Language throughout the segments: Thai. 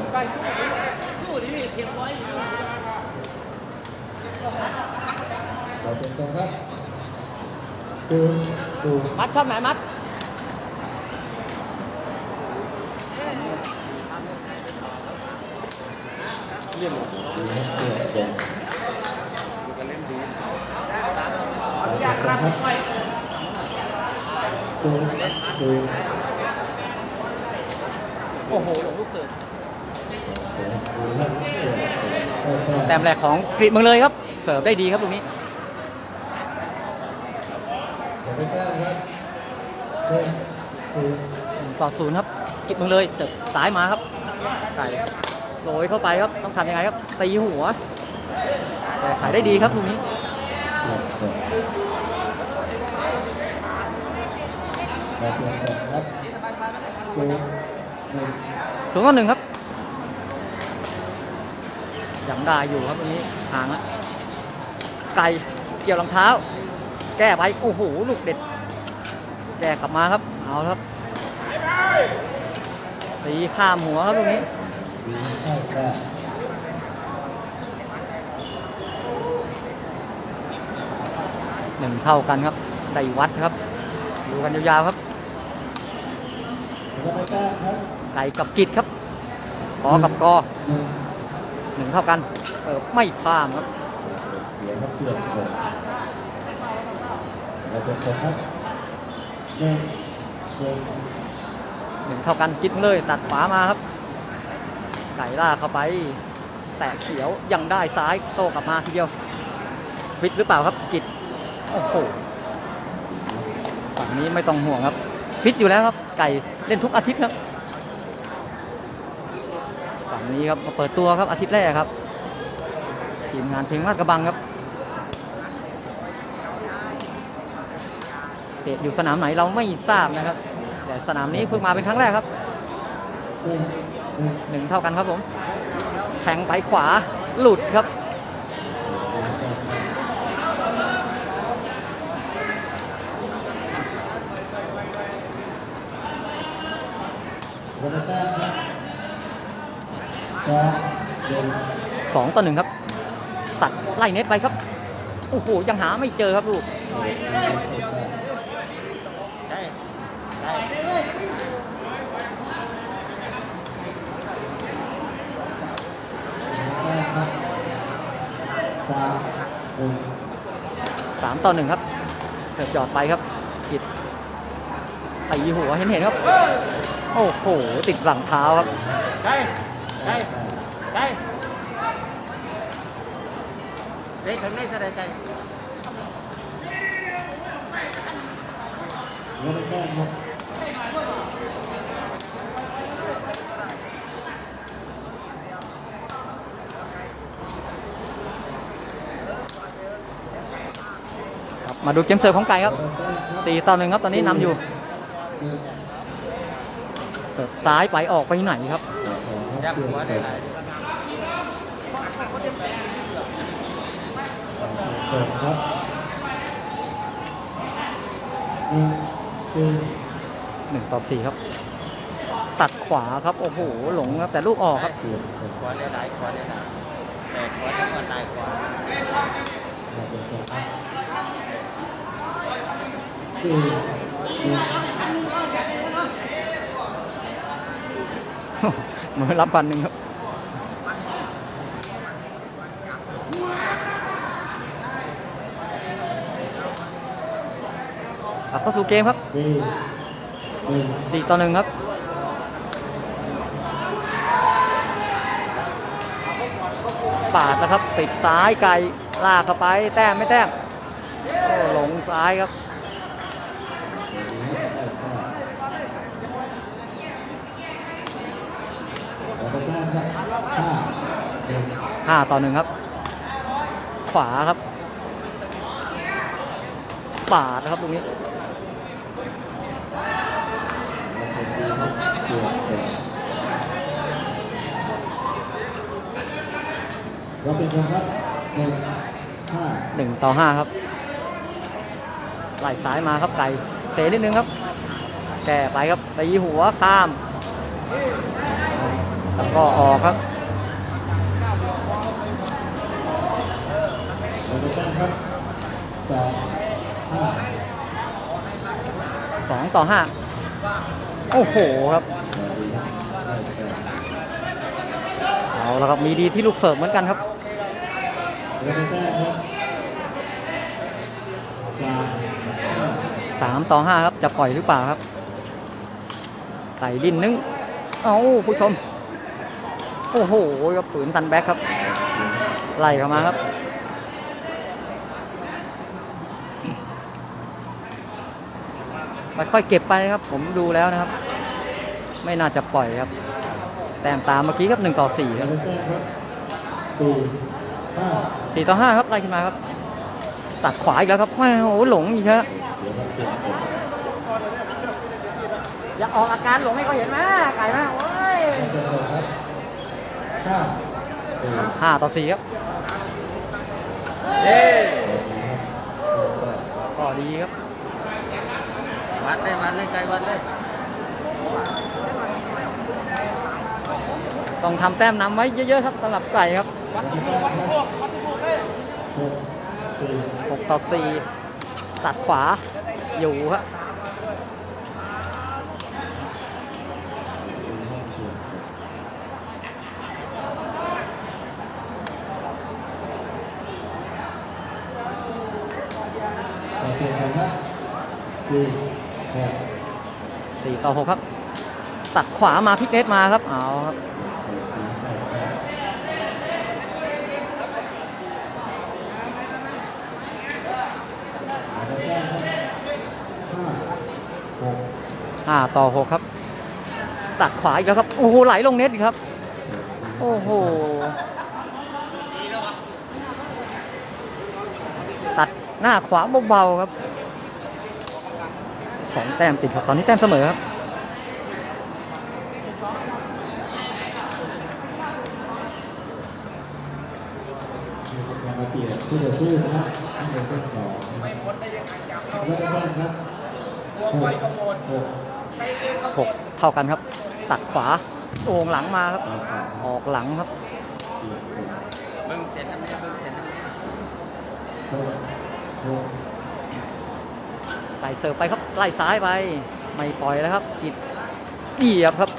บไปสู้ดิพี่เก็บไว้เราเป็นตรงครับศูนย์ศูนมัดชอบไหนมัดเรียบร้อยศูนย์เลี่ยเลี่ยนเราเป็นตรงครับศูนย์ศูนโอ้โห ต้มแรกของกรีฑเมืองเลยครับ เสิร์ฟได้ดีครับตรงนี้ต่อศูนย์ครับกรีฑเมืองเลยเสิร์ฟซ้ายมาครับไก่โรยเข้าไปครับต้องทำยังไงครับตีหัวแต่ขายได้ดีครับตรงนี้เปลี่ยนเปลี่ยนเราเปลี่ยนเปลี่ยนครับศูนย์หนึ่งศูนย์ต่อหนึ่งครับ ยังได้อยู่ครับตรงนี้ห่างละไก่เกี่ยวรองเท้า แก้ไปโอ้โหลูกเด็ด แก้กลับมาครับ เอาครับตีข้ามหัวครับตรงนี้หนึ่งเท่ากันครับได้วัดครับดูกันยาวๆครับเราเป็นแต้มครับไก่กับกิดครับกอกับกอ หนึ่งหนึ่งเท่ากันเออไม่ข้ามครับเปลี่ยนครับเปลี่ยนเปลี่ยนเราเป็นตรงครับหนึ่งหนึ่งหนึ่งเท่ากันกิดเลยตัดขวามาครับ ไก่ล่ากเข้าไป แตะเขียวยังได้ซ้ายโต้กลับมาทีเดียว ฟิตหรือเปล่าครับกิดโอ้โหฝั่งนี้ไม่ต้องห่วงครับ ฟิตอยู่แล้วครับ ไก่เล่นทุกอาทิตย์ครับฝั่ง นี้ครับมาเปิดตัวครับอาทิตย์แรกครับ ทีมงานเพลงมาดกระบังครับเตะอยู่สนามไหนเราไม่ทราบนะครับ แต่สนามนี้เพิ่งมาเป็นครั้งแรกครับหนึ่งเท่ากันครับผมแทงไปขวาหลุดครับ ต่อหนึ่งครับ ตัดไล่เน็ตไปครับ โอ้โห ยังหาไม่เจอครับลูกสามต่อหนึ่งครับเถิดจอดไปครับกิดตีหัวเห็นเห็นครับ โอ้โห ติดหลังเท้าครับ ได้ ได้ ได้ เราเป็นแต้มครับครับมาดูเกมเสิร์ฟของไก่ครับเราเป็นแต้มครับสี่ต่อหนึ่งครับตอนนี้นำอยู่เสิร์ฟซ้ายไปออกไปไหนครับ เราขอครับ em เปลี่ยน của เปลี่ย đây น này เปิดครับหนึ่งสี่หนึ่งต่อสี่ครับ ตัดขวาครับ โอ้โห หลงครับแต่ลูกออกครับเปลี่ยนเปลี่ยน của đây này của đây này để của cái con này của เราเป็นตรงครับสี่หนึ่งมือรับพันหนึ่งครับกลับ เข้าสู่เกมครับสี่ต่อหนึ่งครับปาดนะครับ ติดซ้ายไกลลากเข้าไป แต้มไม่แต้มหลงซ้ายครับห้าหนึ่งห้าต่อหนึ่งครับ ขวาครับปาดนะครับตรงนี้ เราเป็นคนครับหนึ่งห้าหนึ่งต่อห้าครับไล่ซ้ายมาครับไก่เตะนิดนึงครับ แก่ไปครับตีหัวข้าม แล้วก็ออกครับโดนแต้มครับสองห้าสองต่อห้า โอ้โหครับเอาละครับมีดีที่ลูกเสิร์ฟเหมือนกันครับสามต่อห้าครับจะปล่อยหรือเปล่าครับไก่ลินนึงเอาผู้ชม โอ้โหครับฝืนซันแบ็คครับไล่เข้ามาครับ ค่อยๆเก็บไปครับ ผมดูแล้วนะครับ ไม่น่าจะปล่อยครับ แต้มตามเมื่อกี้ครับหนึ่งต่อสี่ครับสี่ต่อห้าครับไล่ขึ้นมาครับ ตัดขวาอีกแล้วครับแม่โอ้โหหลงอีกฮะเดี๋ยวครับอย่าออกอาการหลงให้เขาเห็นไหมไก่ไหมโอ้ยห้าต่อสี่ครับเฮ้ก็ดีครับ วัดเลยวัดเลยไกลวัดเลย ต้องทำแต้มนำไว้เยอะๆครับสำหรับไก่ครับโดนแต้มครับหกสี่หกต่อสี่ตัดขวาอยู่ครับโอเคครับ สี่ต่อหกครับ ตัดขวามาพลิกเนตมาครับ เอาครับห้าต่อหกครับ ตัดขวาอีกแล้วครับ โอ้โห ไหลลงเน็ตอีกครับ โอ้โห ตัดหน้าขวาเบาๆครับ สองแต้มติดครับตอนนี้แต้มเสมอครับเปลี่ยนที่เดือดชื่อนะที่เดือดเป็นสองไม่หมดได้ยังไงจับเราแล้วก็แต้มครับหกหกหกเท่ากันครับ ตัดขวาโอ่งหลังมาครับ ออกหลังครับเบิ่งเสร็จแล้วไหมเบิ่งเสร็จแล้วไหม หกหกใส่เสิร์ฟไปครับไล่ซ้ายไป ไม่ปล่อยแล้วครับกิดเหยียบครับ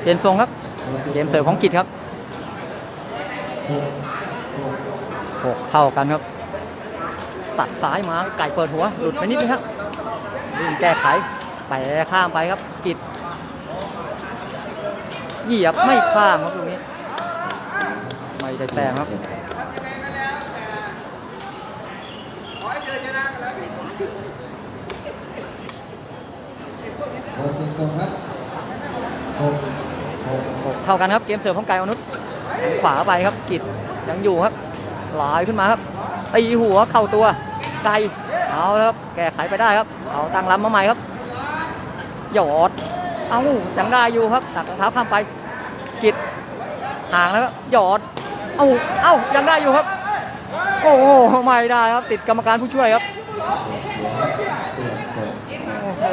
เปลี่ยนทรงครับ เกมเสิร์ฟของกิจครับหกหกหเท่ากันครับ ตัดซ้ายมาไก่เปิดหัว หลุดไปนิดนึงครับดึงแก้ไขไปข้ามไปครับ กิจ เหยียบไม่ข้ามครับตรงนี้ ไม่ได้แต้มครับหกเป็นตรงครับเท่ากันครับเกมเสิร์ฟของไก่อนุชขวาไปครับกิจยังอยู่ครับลอยขึ้นมาครับตีหัวเข้าตัวไก่เอาแล้วครับแก้ไขไปได้ครับ เอาตั้งลำมาใหม่ครับหยอด เอายังได้อยู่ครับตัดรองเท้าข้ามไปกิจห่างแล้วครับหยอด เอาเอายังได้อยู่ครับ โอ้โหไม่ได้ครับ ติดกรรมการผู้ช่วยครับเปลี่ยนหกโอ้โห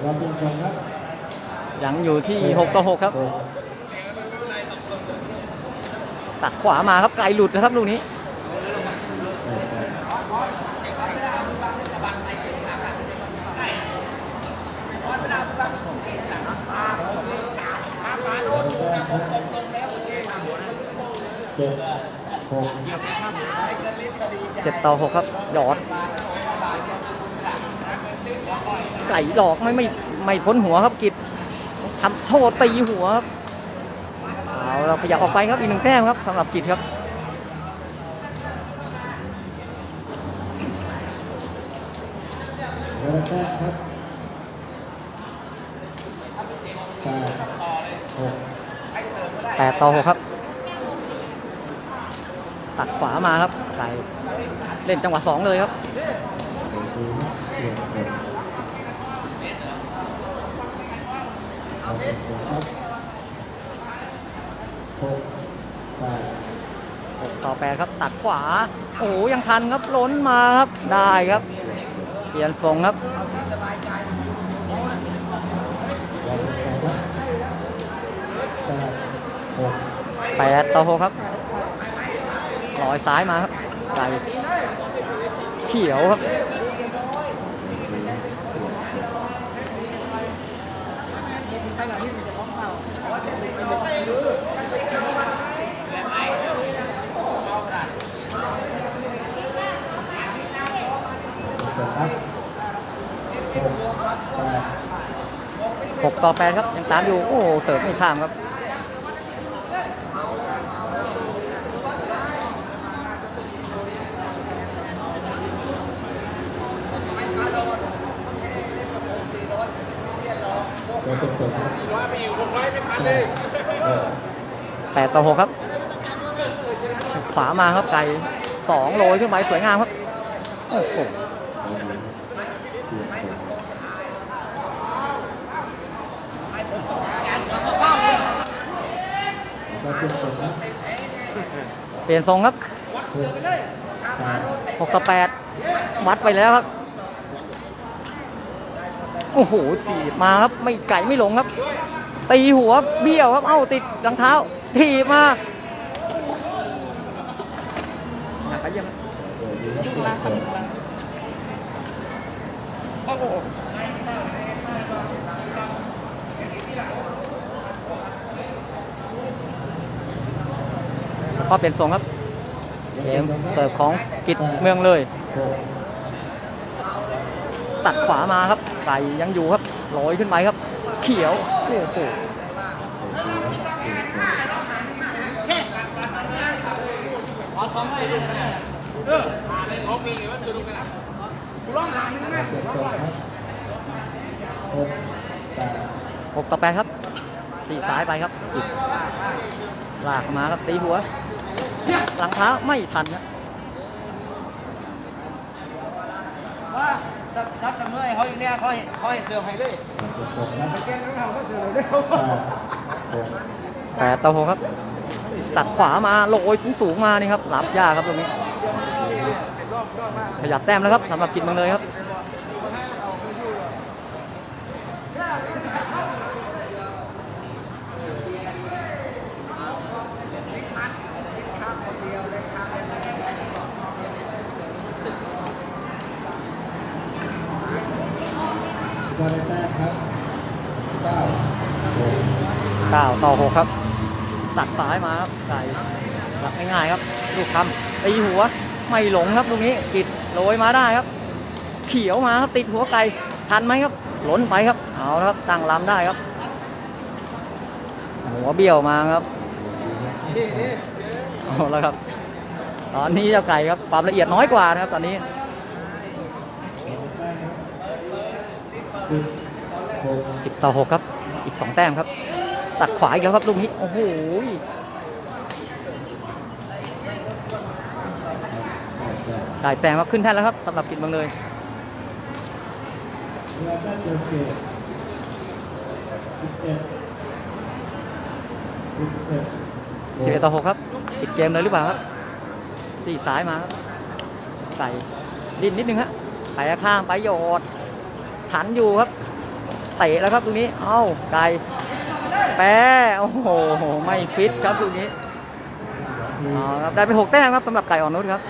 เราเป็นตรงครับยังอยู่ที่6ต่อ6ครับหก ตัดขวามาครับไกลหลุดนะครับลูกนี้เจ็ดหกเจ็ดต่อหกครับหยอดไก่หลอกไม่ไม่ไม่พ้นหัวครับกิจทำโทษตีหัวครับ เราขยับออกไปครับอีกหนึ่งแต้มครับสำหรับกิจครับแปดต่อหกครับ ตัดขวามาครับไก่เล่นจังหวะสองเลยครับ เดี๋ยวดูนะเปลี่ยน หกต่อแปดครับตัดขวาโอ้ยังทันครับล้นมาครับได้ครับ เปลี่ยนทรงครับเราเป็นตัวครับแปดหกแปดต่อหกครับลอยซ้ายมาครับไก่เขียวครับ ตัวครับหกต่อแปดครับ ยังตามอยู่ โอ้โห เสิร์ฟไม่ข้ามครับแปดต่อหกครับ ขวามาครับไก่สองโรยขึ้นไปสวยงามครับ โอ้โห เราเป็นตัวครับ เปลี่ยนทรงครับหกต่อแปดวัดไปแล้วครับ โอ้โหสีบมาครับ ไม่ไก่ไม่หลงครับ ตีหัวเบี้ยวครับ เอ้าติดรองเท้าถีบมาหนักไปยังเออดีครับเป็นตัวครับ ก็เปลี่ยนทรงครับเกมเสิร์ฟของกิจเมืองเลย ตัดขวามาครับไก่ยังอยู่ครับลอยขึ้นไปครับ เขียวโอ้โหหกต่อแปดครับตีซ้ายไปครับ ลากมาครับตีหัว หลังเท้าไม่ทันครับว่ารับจำเมื่อยเขาอย่างเนี้ยเขาเขาเสือให้เลยเราเตัวครับแกนเขาเขาเสือเลยเขาแปดหกแปดต่อหกครับ ตัดขวามาโรยสูงๆมานี่ครับรับยากครับตรงนี้ขยับแต้มแล้วครับสำหรับกิจเมืองเลยครับ ก็ได้แต้มครับเก้าหกเก้าต่อหกครับ ตัดซ้ายมาครับไก่รับง่ายๆครับ ลูกคำตีหัวไม่หลงครับตรงนี้กิดโรยมาได้ครับ เขียวมาครับติดหัวไก่ทันไหมครับ หล้นไปครับ เอาครับตั้งลำได้ครับ หัวเบี้ยวมาครับเอาละครับ ตอนนี้เจ้าไก่ครับความละเอียดน้อยกว่านะครับตอนนี้ สิบต่อหกครับ อีกสองแต้มครับ ตัดขวาอีกแล้วครับลูกนี้ โอ้โหได้แต้มครัขึ้นแท่นแล้วครับสำหรับกินบางเลยสิบเอ็ดต่อหกครับ ปิดเกมเลยหรือเปล่าครับตีสายมาครับ ใส่ดินนิดนึงฮะไปข้างไปโยด หันอยู่ครับ เตะแล้วครับตรงนี้ เอ้าไก่แปโอ้โห ไม่ฟิตครับตรงนี้เอครับได้ไปหกแต้มครับสำหรับไก่อ่อนนุชครับ